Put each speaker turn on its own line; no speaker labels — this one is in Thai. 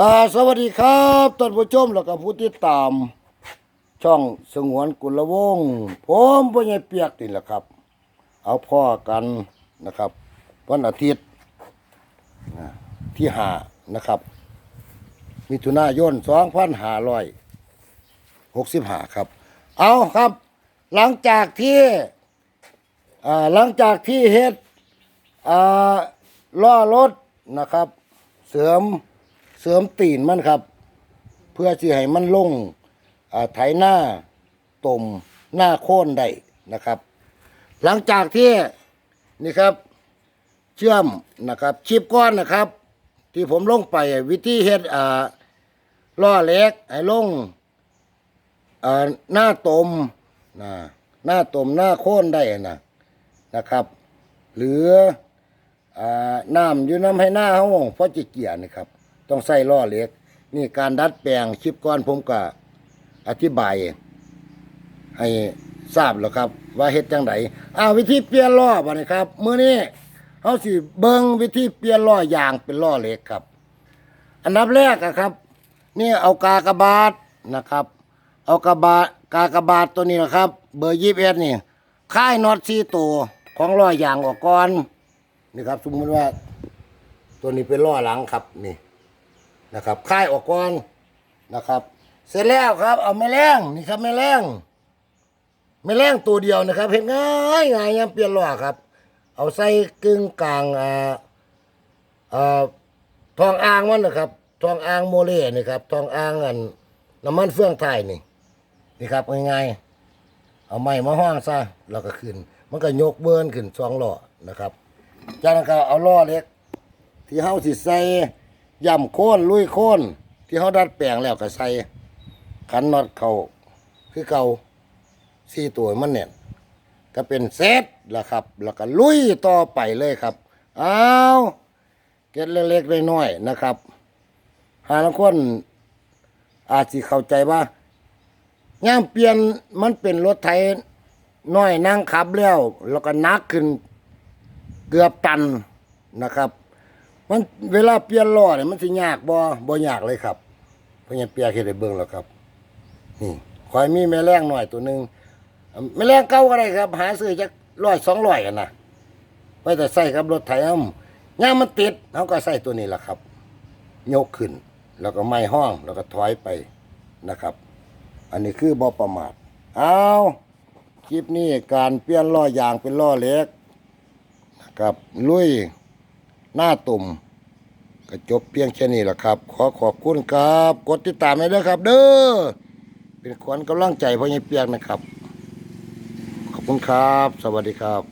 อ่าสวัสดีครับท่านผู้ชมแล้วก็ผู้ติดตาม ช่องสงวนกุลวงศ์ผมพ่อใหญ่เปียกนี่แหละครับ เอาพ่อกันนะครับ วันอาทิตย์ที่หานะครับ มิถุนายนสองพันห้าร้อยหกสิบหาครับ เอาครับ หลังจากที่อ่าหลังจากที่เฮ็ดอ่าล้อรถนะครับ เสริม เสริมตีนมันครับ เพื่อที่ให้มันลงอ่าไถหน้าตมหน้าโค่นได้นะครับ หลังจากที่นี่ครับ เชื่อมนะครับชิปก้อนนะครับ ที่ผมลงไปวิธีเฮ็ดอ่าล้อเล็กให้ลงอ่าหน้าตมนะหน้าตมหน้าโค่นได้นะนะครับ หรืออ่าน้ำอยู่น้ำให้หน้าเฮาเพราะจิเกียนะครับ ต้องใส่ล้อเหล็ก นี่การดัดแปลงชิปก้อนผมก็อธิบาย ให้ทราบแล้วครับ ว่าเฮ็ดจังไดอ้าววิธีเปลี่ยนล้อบ่นี่ครับมื้อนี้เฮาสิเบิ่งวิธีเปลี่ยนล้อยางเป็นล้อเหล็กครับ อันดับแรกอะครับ นี่เอากากบาทนะครับ เอากระบาดกากบาทตัวนี้นะครับ เบอร์ยี่สิบเอ็ดนี่ค่ายน็อตสี่ตัวของล้อยางออกก่อนนี่ครับ สมมติว่า ตัวนี้เป็นล้อหลังครับนี่ นะครับค่ายออกก่อนนะครับ เสร็จแล้วครับ เอาแม่แรงนี่ครับแม่แรงแม่แรงตัวเดียวนะครับ เห็นง่ายง่ายยังเปลี่ยนล้อครับ เอาใส่กึ่งกลางอ่าอ่าทองอ่างมันนะครับทองอ่างโมเลนี่ครับทองอ่างอันน้ำมันเฟื่องไทยนี่นี่ครับง่ายๆเอาไม้มาห้องซะแล้วก็ขึ้น มันก็ยกเบิร์นขึ้นสองล้อนะครับจากนั้นก็เอาล้อเล็ก ที่เฮาสิใส่ ย่ำโค่นลุยโค่นที่เฮาดัดแปลงแล้วก็ใส่ขันน็อตเขาคือเก่าสี่ตัวมันเนี่ยก็เป็นเซตแล้วครับ แล้วก็ลุยต่อไปเลยครับเอาเก็ดเล็กๆน้อยๆนะครับ หาลังคนอาจสิเข้าใจว่าย่ามเปลี่ยนมันเป็นรถไถน้อยนั่งขับแล้ว แล้วก็นักขึ้นเกือบตันนะครับ มันเวลาเปลี่ยนล้อเนี่ยมันสิยากบ่บ่ยากเลยครับเพราะงั้นเปียกเฮ็ดให้เบิ่งแล้วครับ นี่คอยมีแม่แรงหน่อยตัวหนึงแม่แรงเก่าก็ได้ครับ หาซื้อจักร้อยสองร้อยกันนะไว้แต่ใส่กับรถไถอ้ำย่างมันติดเขาก็ใส่ตัวนี้แหละครับ ยกขึ้น แล้วก็ไม่ห้องแล้วก็ถอยไปนะครับ อันนี้คือบอประมาทเอาคลิปนี้การเปลี่ยนล้อยางเป็นล้อเล็กนะครับลุย หน้าตุ่มก็จบเพียงแค่นี้แหละครับ ขอขอบคุณครับ กดติดตามให้ด้วยครับ เด้อเป็นขวัญกำลังใจพ่อใหญ่เปียกนะครับ ขอบคุณครับ สวัสดีครับ